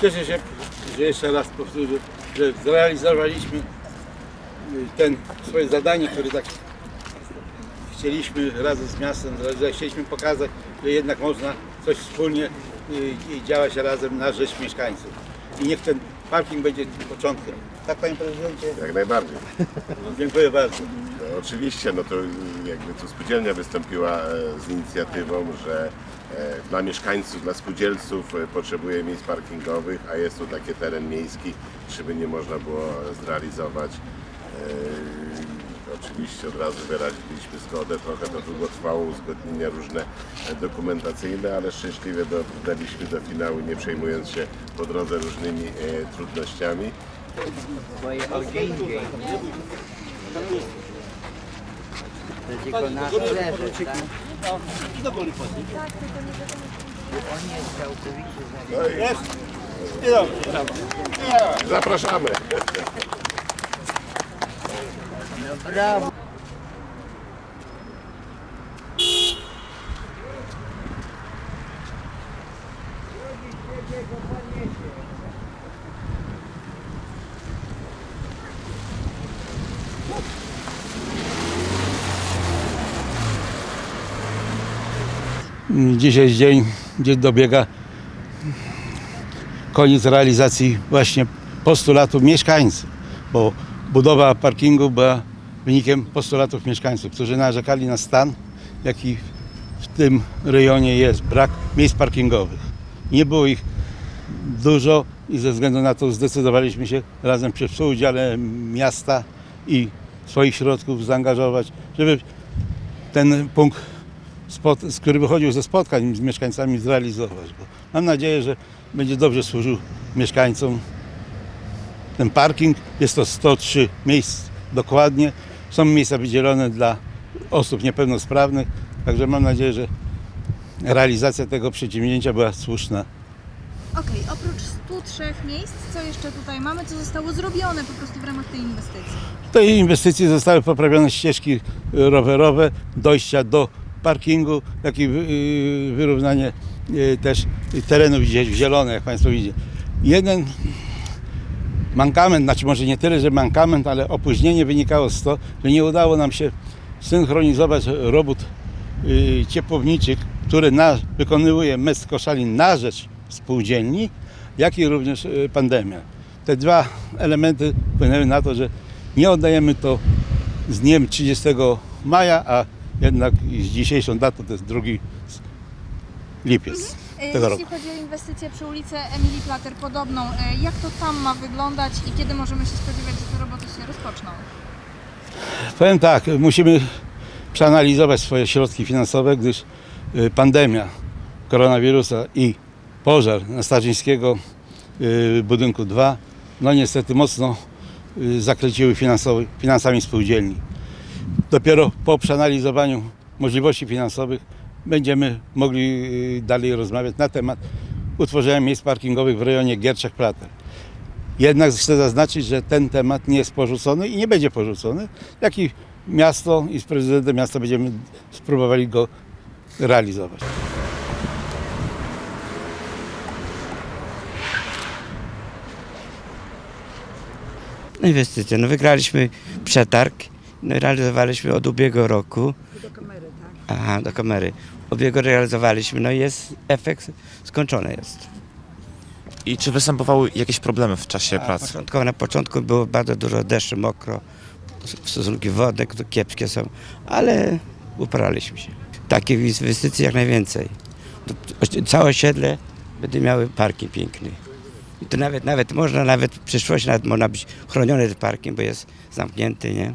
Cieszę się, że jeszcze raz powtórzę, że zrealizowaliśmy y, ten swoje zadanie, które tak chcieliśmy razem z miastem, zrealizować. chcieliśmy pokazać, że jednak można coś wspólnie y, działać razem na rzecz mieszkańców. I niech ten parking będzie początkiem. Tak panie prezydencie? Jak najbardziej. Dziękuję bardzo. No, oczywiście, no to jakby tu spółdzielnia wystąpiła e, z inicjatywą, że e, dla mieszkańców, dla spółdzielców e, potrzebuje miejsc parkingowych, a jest tu taki teren miejski, żeby nie można było zrealizować. E, Oczywiście od razu wyraziliśmy zgodę, trochę to długo trwało, uzgodnienia różne dokumentacyjne, ale szczęśliwie dotarliśmy do finału, nie przejmując się po drodze różnymi e, trudnościami. To tylko tak? On jest całkowicie. No Jest? Dobrze. zapraszamy. Brawo! Dzisiaj jest dzień, gdzie dobiega koniec realizacji właśnie postulatów mieszkańców, bo budowa parkingu była wynikiem postulatów mieszkańców, którzy narzekali na stan, jaki w tym rejonie jest, brak miejsc parkingowych. Nie było ich dużo i ze względu na to zdecydowaliśmy się razem przy współudziale miasta i swoich środków zaangażować, żeby ten punkt spot, który wychodził ze spotkań z mieszkańcami zrealizować. Bo mam nadzieję, że będzie dobrze służył mieszkańcom. Ten parking jest to 103 miejsc dokładnie. Są miejsca wydzielone dla osób niepełnosprawnych, także mam nadzieję, że realizacja tego przedsięwzięcia była słuszna. Okej, oprócz 103 miejsc, co jeszcze tutaj mamy, co zostało zrobione po prostu w ramach tej inwestycji? W tej inwestycji zostały poprawione ścieżki rowerowe, dojścia do parkingu, jak i yy, wyrównanie yy, też terenów zielone, jak Państwo widzicie. Jeden mankament, znaczy może nie tyle, że mankament, ale opóźnienie wynikało z tego, że nie udało nam się synchronizować robót yy, ciepłowniczych, które na, wykonuje MES Koszalin na rzecz spółdzielni, jak i również yy, pandemia. Te dwa elementy wpłynęły na to, że nie oddajemy to z dniem 30 maja, a jednak z dzisiejszą datą to jest 2 lipiec E, tego Jeśli roku. chodzi o inwestycję przy ulicy Emilii Plater podobną, e, jak to tam ma wyglądać i kiedy możemy się spodziewać, że te roboty się rozpoczną? Powiem tak, musimy przeanalizować swoje środki finansowe, gdyż y, pandemia koronawirusa i pożar na Starzyńskiego y, budynku 2 no niestety mocno y, zakręciły finansami spółdzielni. Dopiero po przeanalizowaniu możliwości finansowych będziemy mogli y, dalej rozmawiać na temat utworzenia miejsc parkingowych w rejonie Gierczech-Plater. Jednak chcę zaznaczyć, że ten temat nie jest porzucony i nie będzie porzucony, jak i miasto i z prezydentem miasta będziemy spróbowali go realizować. No inwestycje. No wygraliśmy przetarg, no i realizowaliśmy od ubiegłego roku. Aha, do kamery. Ubiegłego realizowaliśmy, no i jest efekt skończony jest. I czy występowały jakieś problemy w czasie A pracy? Początkowo, na początku było bardzo dużo deszczu, mokro, stosunki wodne które kiepskie są, ale uporaliśmy się. Takich inwestycji jak najwięcej. Całe osiedle będą miały parking piękny. I to nawet, nawet można, nawet w przyszłości nawet można być chroniony ten parking, bo jest zamknięty, nie?